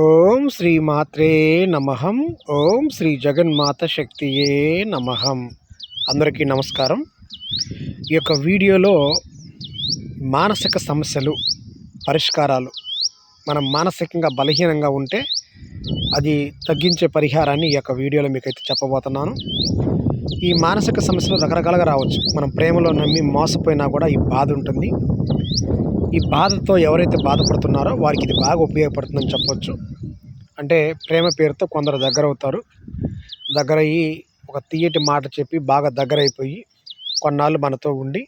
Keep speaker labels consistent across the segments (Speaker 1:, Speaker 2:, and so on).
Speaker 1: ఓం శ్రీ మాత్రే నమహం ఓం శ్రీ జగన్మాత శక్తియే నమహం అందరికీ నమస్కారం. ఈ యొక్క వీడియోలో మానసిక సమస్యలు పరిష్కారాలు మనం మానసికంగా బలహీనంగా ఉంటే అది తగ్గించే పరిహారాన్ని ఈ యొక్క వీడియోలో మీకైతే చెప్పబోతున్నాను. ఈ మానసిక సమస్యలు రకరకాలుగా రావచ్చు. మనం ప్రేమలో నమ్మి మోసపోయినా కూడా ఈ బాధ ఉంటుంది. ఈ బాధతో ఎవరైతే బాధపడుతున్నారో వారికి ఇది బాగా ఉపయోగపడుతుందని చెప్పొచ్చు. అంటే ప్రేమ పేరుతో కొందరు దగ్గర అవుతారు దగ్గర అయ్యి ఒక తీయటి మాట చెప్పి బాగా దగ్గర అయిపోయి కొన్నాళ్ళు మనతో ఉండి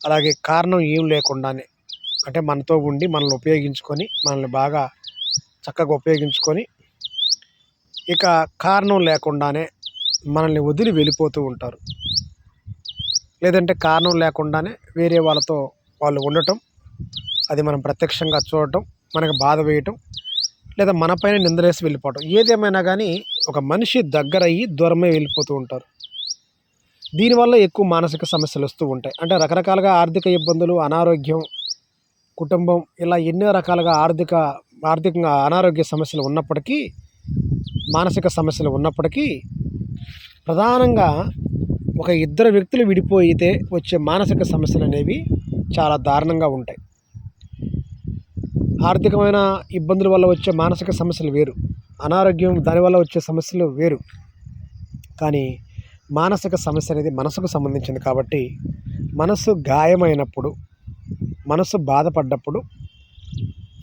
Speaker 1: అలాగే కారణం ఏం లేకుండానే అంటే మనతో ఉండి మనల్ని ఉపయోగించుకొని మనల్ని బాగా చక్కగా ఉపయోగించుకొని ఇక కారణం లేకుండానే మనల్ని వదిలి వెళ్ళిపోతూ ఉంటారు. లేదంటే కారణం లేకుండానే వేరే వాళ్ళతో వాళ్ళు ఉండటం అది మనం ప్రత్యక్షంగా చూడటం మనకు బాధ వేయటం లేదా మనపైన నిందలేసి వెళ్ళిపోవటం. ఏదేమైనా కానీ ఒక మనిషి దగ్గర అయ్యి దూరమే వెళ్ళిపోతూ ఉంటారు. దీనివల్ల ఎక్కువ మానసిక సమస్యలు వస్తూ ఉంటాయి. అంటే రకరకాలుగా ఆర్థిక ఇబ్బందులు అనారోగ్యం కుటుంబం ఇలా ఎన్నో రకాలుగా ఆర్థిక ఆర్థికంగా అనారోగ్య సమస్యలు ఉన్నప్పటికీ మానసిక సమస్యలు ఉన్నప్పటికీ ప్రధానంగా ఒక ఇద్దరు వ్యక్తులు విడిపోయితే వచ్చే మానసిక సమస్యలు అనేవి చాలా దారుణంగా ఉంటాయి. ఆర్థికమైన ఇబ్బందుల వల్ల వచ్చే మానసిక సమస్యలు వేరు. అనారోగ్యం దానివల్ల వచ్చే సమస్యలు వేరు. కానీ మానసిక సమస్య అనేది మనసుకు సంబంధించింది కాబట్టి మనసు గాయమైనప్పుడు మనసు బాధపడ్డప్పుడు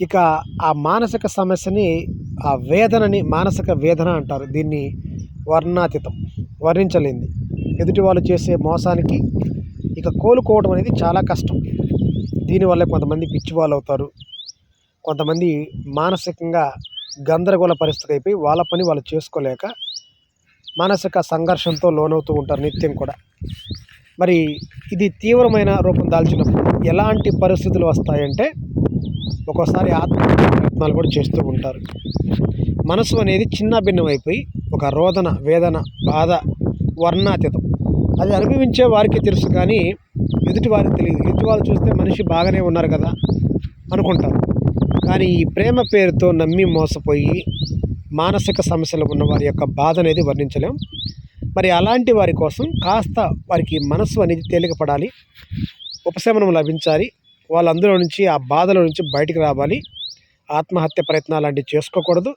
Speaker 1: ఇక ఆ మానసిక సమస్యని ఆ వేదనని మానసిక వేదన అంటారు. దీన్ని వర్ణాతీతం వర్ణించలేంది ఎదుటి వాళ్ళు చేసే మోసానికి ఇక కోలుకోవడం అనేది చాలా కష్టం. దీనివల్ల కొంతమంది పిచ్చి వాళ్ళు అవుతారు. కొంతమంది మానసికంగా గందరగోళ పరిస్థితి అయిపోయి వాళ్ళ పని వాళ్ళు చేసుకోలేక మానసిక సంఘర్షంతో లోనవుతూ ఉంటారు నిత్యం కూడా. మరి ఇది తీవ్రమైన రూపం దాల్చినప్పుడు ఎలాంటి పరిస్థితులు వస్తాయంటే ఒక్కోసారి ఆత్మహత్య ప్రయత్నాలు కూడా చేస్తూ ఉంటారు. మనసు అనేది చిన్న భిన్నమైపోయి ఒక రోదన వేదన బాధ వర్ణాతీతం. అది అనుభవించే వారికి తెలుసు కానీ ఎదుటి వారికి తెలియదు. ఎదుటి వాళ్ళు చూస్తే మనిషి బాగానే ఉన్నారు కదా అనుకుంటారు. కానీ ఈ ప్రేమ పేరుతో నమ్మి మోసపోయి మానసిక సమస్యలు ఉన్న వారి యొక్క బాధ అనేది వర్ణించలేం. మరి అలాంటి వారి కోసం కాస్త వారికి మనసు అనేది తేలికపడాలి. ఉపశమనం లభించాలి. వాళ్ళందరూ నుంచి ఆ బాధల నుంచి బయటికి రావాలి. ఆత్మహత్య ప్రయత్నాలు లాంటివి చేసుకోకూడదు.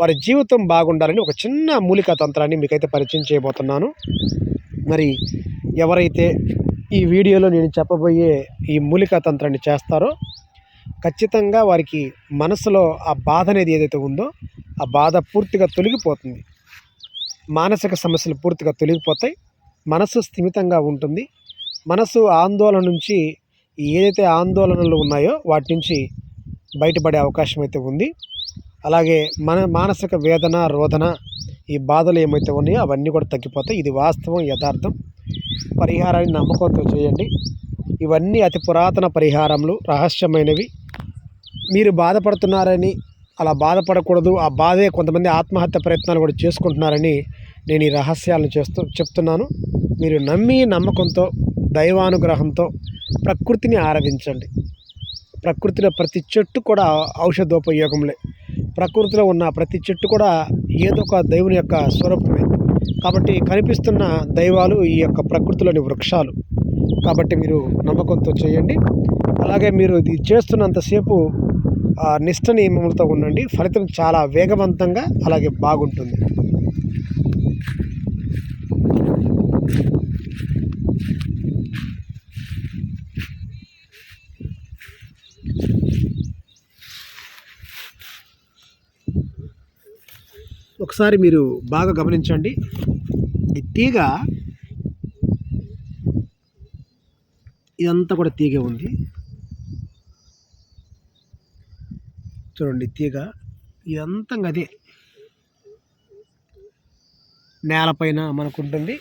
Speaker 1: వారి జీవితం బాగుండాలని ఒక చిన్న మూలికా తంత్రాన్ని మీకైతే పరిచయం చేయబోతున్నాను. మరి ఎవరైతే ఈ వీడియోలో నేను చెప్పబోయే ఈ మూలికా తంత్రాన్ని చేస్తారో ఖచ్చితంగా వారికి మనసులో ఆ బాధ అనేది ఏదైతే ఉందో ఆ బాధ పూర్తిగా తొలగిపోతుంది. మానసిక సమస్యలు పూర్తిగా తొలగిపోతాయి. మనసు స్థిమితంగా ఉంటుంది. మనసు ఆందోళన నుంచి ఏదైతే ఆందోళనలు ఉన్నాయో వాటి నుంచి బయటపడే అవకాశం అయితే ఉంది. అలాగే మన మానసిక వేదన రోదన ఈ బాధలు ఏమైతే ఉన్నాయో అవన్నీ కూడా తగ్గిపోతాయి. ఇది వాస్తవం యథార్థం. పరిహారాన్ని నమ్మకంతో చేయండి. ఇవన్నీ అతి పురాతన పరిహారములు రహస్యమైనవి. మీరు బాధపడుతున్నారని అలా బాధపడకూడదు. ఆ బాధే కొంతమంది ఆత్మహత్య ప్రయత్నాలు కూడా చేసుకుంటున్నారని నేను ఈ రహస్యాలను చేస్తూ చెప్తున్నాను. మీరు నమ్మి నమ్మకంతో దైవానుగ్రహంతో ప్రకృతిని ఆరాధించండి. ప్రకృతిలో ప్రతి చెట్టు కూడా ఔషధోపయోగంలే ప్రకృతిలో ఉన్న ప్రతి చెట్టు కూడా ఏదో ఒక దేవుని యొక్క స్వరూపమే. కాబట్టి కనిపిస్తున్న దైవాలు ఈ యొక్క ప్రకృతిలోని వృక్షాలు. కాబట్టి మీరు నమ్మకంతో చేయండి. అలాగే మీరు ఇది చేస్తున్నంతసేపు ఆ నిష్ట నియమములతో ఉండండి. ఫలితం చాలా వేగవంతంగా అలాగే బాగుంటుంది. ఒకసారి మీరు బాగా గమనించండి. ఈ తీగ ఇదంతా కూడా తీగ ఉంది. చూడండి తీగ. ఇదంతా అదే. నేలపైన మనకు ఉంటుంది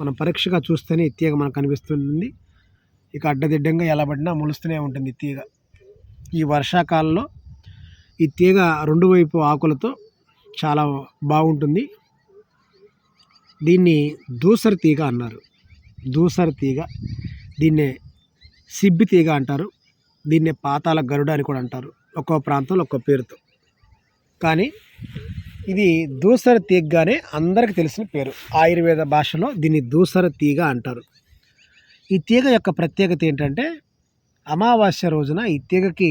Speaker 1: మనం పరీక్షగా చూస్తేనే ఈ తీగ మనకు కనిపిస్తుంది. ఇక అడ్డదిడ్డంగా ఎలా పడినా మొలుస్తూనే ఉంటుంది తీగ. ఈ వర్షాకాలంలో ఈ తీగ రెండు వైపు ఆకులతో చాలా బాగుంటుంది. దీన్ని దూసర తీగ అన్నారు. దూసర తీగ. దీన్నే సిబ్బి తీగ అంటారు. దీన్నే పాతాల గరుడ అని కూడా అంటారు. ఒక్కో ప్రాంతంలో ఒక్కో పేరుతో. కానీ ఇది దూసర తీగగానే అందరికీ తెలిసిన పేరు. ఆయుర్వేద భాషలో దీన్ని దూసర తీగ అంటారు. ఈ తీగ యొక్క ప్రత్యేకత ఏంటంటే అమావాస్య రోజున ఈ తీగకి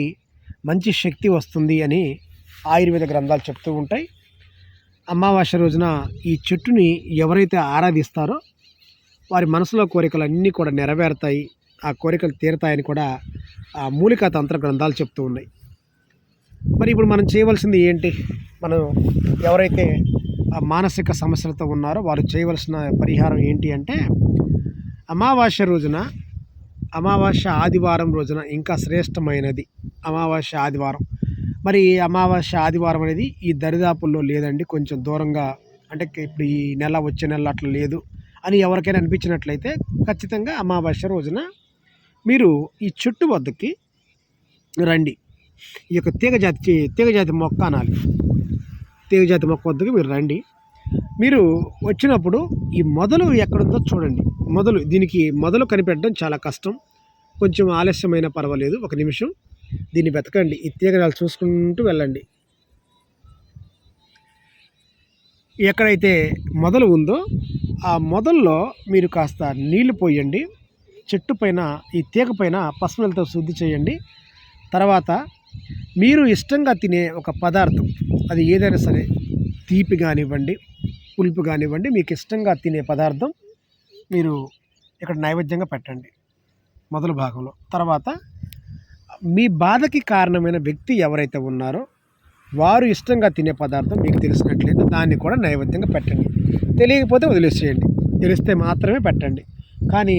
Speaker 1: మంచి శక్తి వస్తుంది అని ఆయుర్వేద గ్రంథాలు చెప్తూ ఉంటాయి. అమావాస్య రోజున ఈ చెట్టుని ఎవరైతే ఆరాధిస్తారో వారి మనసులో కోరికలు అన్నీ కూడా నెరవేరుతాయి. ఆ కోరికలు తీరుతాయని కూడా ఆ మూలికా తంత్ర గ్రంథాలు చెప్తూ ఉన్నాయి. మరి ఇప్పుడు మనం చేయవలసింది ఏంటి? మనం ఎవరైతే ఆ మానసిక సమస్యలతో ఉన్నారో వారు చేయవలసిన పరిహారం ఏంటి అంటే అమావాస్య రోజున అమావాస్య ఆదివారం రోజున ఇంకా శ్రేష్టమైనది అమావాస్య ఆదివారం. మరి ఈ అమావాస్య ఆదివారం అనేది ఈ దరిదాపుల్లో లేదండి. కొంచెం దూరంగా అంటే ఇప్పుడు ఈ నెల వచ్చే నెల అట్లా లేదు. అని ఎవరికైనా అనిపించినట్లయితే ఖచ్చితంగా అమావాస్య రోజున మీరు ఈ చెట్టు వద్దకి రండి. ఈ యొక్క తీగజాతి తీగజాతి మొక్క అనాలి. తీగజాతి మొక్క వద్దకు మీరు రండి. మీరు వచ్చినప్పుడు ఈ మొదలు ఎక్కడుందో చూడండి. మొదలు దీనికి మొదలు కనిపెట్టడం చాలా కష్టం. కొంచెం ఆలస్యమైన పర్వాలేదు. ఒక నిమిషం దీన్ని వెతకండి. ఈ తీగజాలు చూసుకుంటూ వెళ్ళండి. ఎక్కడైతే మొదలు ఉందో ఆ మొదల్లో మీరు కాస్త నీళ్ళు పోయండి చెట్టు పైన ఈ తీగ పైన పసుపులతో శుద్ధి చేయండి. తర్వాత మీరు ఇష్టంగా తినే ఒక పదార్థం అది ఏదైనా సరే తీపి కానివ్వండి పులుపు కానివ్వండి మీకు ఇష్టంగా తినే పదార్థం మీరు ఇక్కడ నైవేద్యంగా పెట్టండి మొదలు భాగంలో. తర్వాత మీ బాధకి కారణమైన వ్యక్తి ఎవరైతే ఉన్నారో వారు ఇష్టంగా తినే పదార్థం మీకు తెలిసినట్లయితే దాన్ని కూడా నైవేద్యంగా పెట్టండి. తెలియకపోతే వదిలేసేయండి. తెలిస్తే మాత్రమే పెట్టండి. కానీ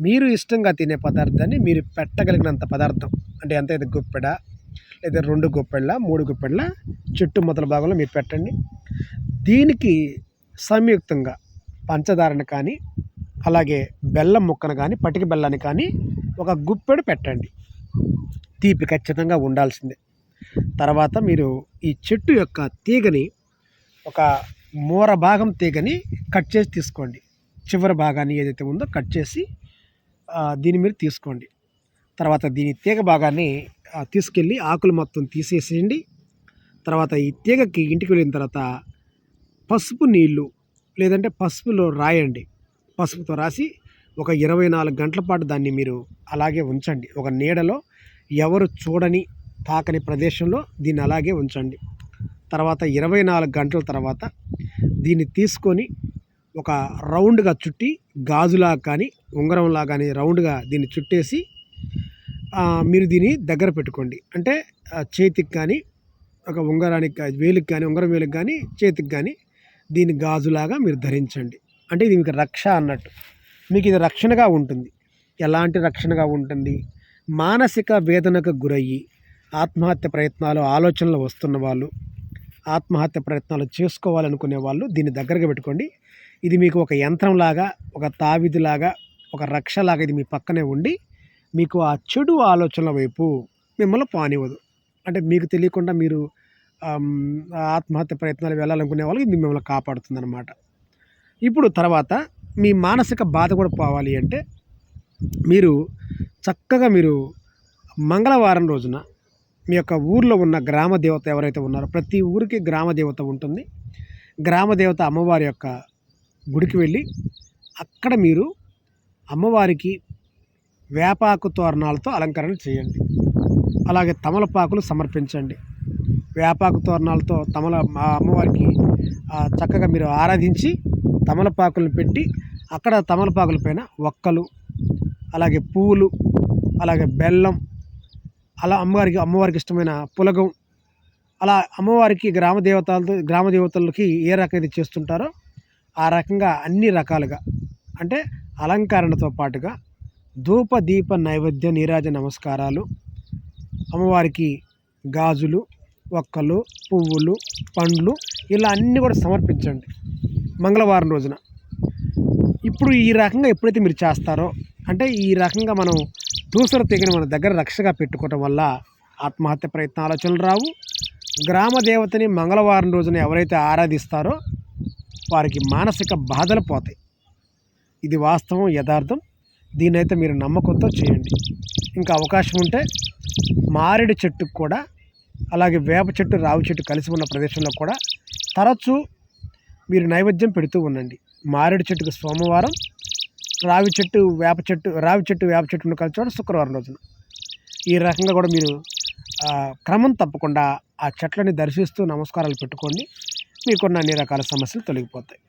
Speaker 1: మీరు ఇష్టంగా తినే పదార్థాన్ని మీరు పెట్టగలిగినంత పదార్థం అంటే ఎంత అయితే గుప్పెడ లేదా రెండు గుప్పెళ్ళ మూడు గుప్పెళ్ళ చెట్టు మొదల భాగంలో మీరు పెట్టండి. దీనికి సంయుక్తంగా పంచదారను కానీ అలాగే బెల్లం ముక్కను కానీ పటిక బెల్లాన్ని కానీ ఒక గుప్పెడు పెట్టండి. తీపి ఖచ్చితంగా ఉండాల్సిందే. తర్వాత మీరు ఈ చెట్టు యొక్క తీగని ఒక మూర భాగం తీగని కట్ చేసి తీసుకోండి. చివరి భాగాన్ని ఏదైతే ఉందో కట్ చేసి దీని దీన్ని మీరు తీసుకోండి. తర్వాత దీని తీగ భాగాన్ని తీసుకెళ్ళి ఆకులు మొత్తం తీసేసేయండి. తర్వాత ఈ తీగకి ఇంటికి వెళ్ళిన తర్వాత పసుపు నీళ్ళు లేదంటే పసుపులో రాయండి. పసుపుతో రాసి ఒక ఇరవై నాలుగు గంటల పాటు దాన్ని మీరు అలాగే ఉంచండి. ఒక నీడలో ఎవరు చూడని తాకని ప్రదేశంలో దీన్ని అలాగే ఉంచండి. తర్వాత ఇరవై నాలుగు గంటల తర్వాత దీన్ని తీసుకొని ఒక రౌండ్గా చుట్టి గాజులా కానీ ఉంగరంలా కానీ రౌండ్గా దీన్ని చుట్టేసి మీరు దీన్ని దగ్గర పెట్టుకోండి. అంటే చేతికి కానీ ఒక ఉంగరానికి వేలుకి వేలికి కానీ ఉంగరం వేలికి కానీ చేతికి కానీ దీన్ని గాజులాగా మీరు ధరించండి. అంటే ఇది మీకు రక్ష అన్నట్టు. మీకు ఇది రక్షణగా ఉంటుంది. ఎలాంటి రక్షణగా ఉంటుంది? మానసిక వేదనకు గురయ్యి ఆత్మహత్య ప్రయత్నాలు ఆలోచనలు వస్తున్న వాళ్ళు ఆత్మహత్య ప్రయత్నాలు చేసుకోవాలనుకునే వాళ్ళు దీన్ని దగ్గరగా పెట్టుకోండి. ఇది మీకు ఒక యంత్రంలాగా ఒక తావిదిలాగా ఒక రక్షలాగా ఇది మీ పక్కనే ఉండి మీకు ఆ చెడు ఆలోచనల వైపు మిమ్మల్ని పానివ్వదు. అంటే మీకు తెలియకుండా మీరు ఆత్మహత్య ప్రయత్నాలు వెళ్ళాలనుకునే వాళ్ళకి ఇది మిమ్మల్ని కాపాడుతుంది అనమాట ఇప్పుడు తర్వాత మీ మానసిక బాధ కూడా పోవాలి అంటే మీరు చక్కగా మీరు మంగళవారం రోజున మీ యొక్క ఊర్లో ఉన్న గ్రామ దేవత ఎవరైతే ఉన్నారో ప్రతి ఊరికి గ్రామ దేవత ఉంటుంది. గ్రామ దేవత అమ్మవారి యొక్క గుడికి వెళ్ళి అక్కడ మీరు అమ్మవారికి వేపాకు తోరణాలతో అలంకరణ చేయండి. అలాగే తమలపాకులు సమర్పించండి. వేపాకు తోరణాలతో తమల మా అమ్మవారికి చక్కగా మీరు ఆరాధించి తమలపాకులను పెట్టి అక్కడ తమలపాకుల పైన ఒక్కలు అలాగే పూలు అలాగే బెల్లం అలా అమ్మవారికి అమ్మవారికి ఇష్టమైన పులగం అలా అమ్మవారికి గ్రామ దేవతలతో గ్రామ దేవతలకి ఏ రకమైతే చేస్తుంటారో ఆ రకంగా అన్ని రకాలుగా అంటే అలంకరణతో పాటుగా ధూప దీప నైవేద్య నీరాజ నమస్కారాలు అమ్మవారికి గాజులు ఒక్కలు పువ్వులు పండ్లు ఇలా అన్నీ కూడా సమర్పించండి మంగళవారం రోజున. ఇప్పుడు ఈ రకంగా ఎప్పుడైతే మీరు చేస్తారో అంటే ఈ రకంగా మనం దూసర తెగిన మన దగ్గర రక్షగా పెట్టుకోవటం వల్ల ఆత్మహత్య ప్రయత్న ఆలోచనలు రావు. గ్రామ దేవతని మంగళవారం రోజున ఎవరైతే ఆరాధిస్తారో వారికి మానసిక బాధలు పోతాయి. ఇది వాస్తవం యథార్థం. దీన్నైతే మీరు నమ్మకంతో చేయండి. ఇంకా అవకాశం ఉంటే మారేడు చెట్టుకు కూడా అలాగే వేప చెట్టు రావి చెట్టు కలిసి ఉన్న ప్రదేశంలో కూడా తరచూ మీరు నైవేద్యం పెడుతూ ఉండండి. మారేడు చెట్టుకు సోమవారం రావి చెట్టు వేప చెట్టు రావి చెట్టు వేప చెట్టును కలిసి శుక్రవారం రోజున. ఈ రకంగా కూడా మీరు క్రమం తప్పకుండా ఆ చెట్లని దర్శిస్తూ నమస్కారాలు పెట్టుకోండి. మీకున్న అన్ని రకాల సమస్యలు తొలగిపోతాయి.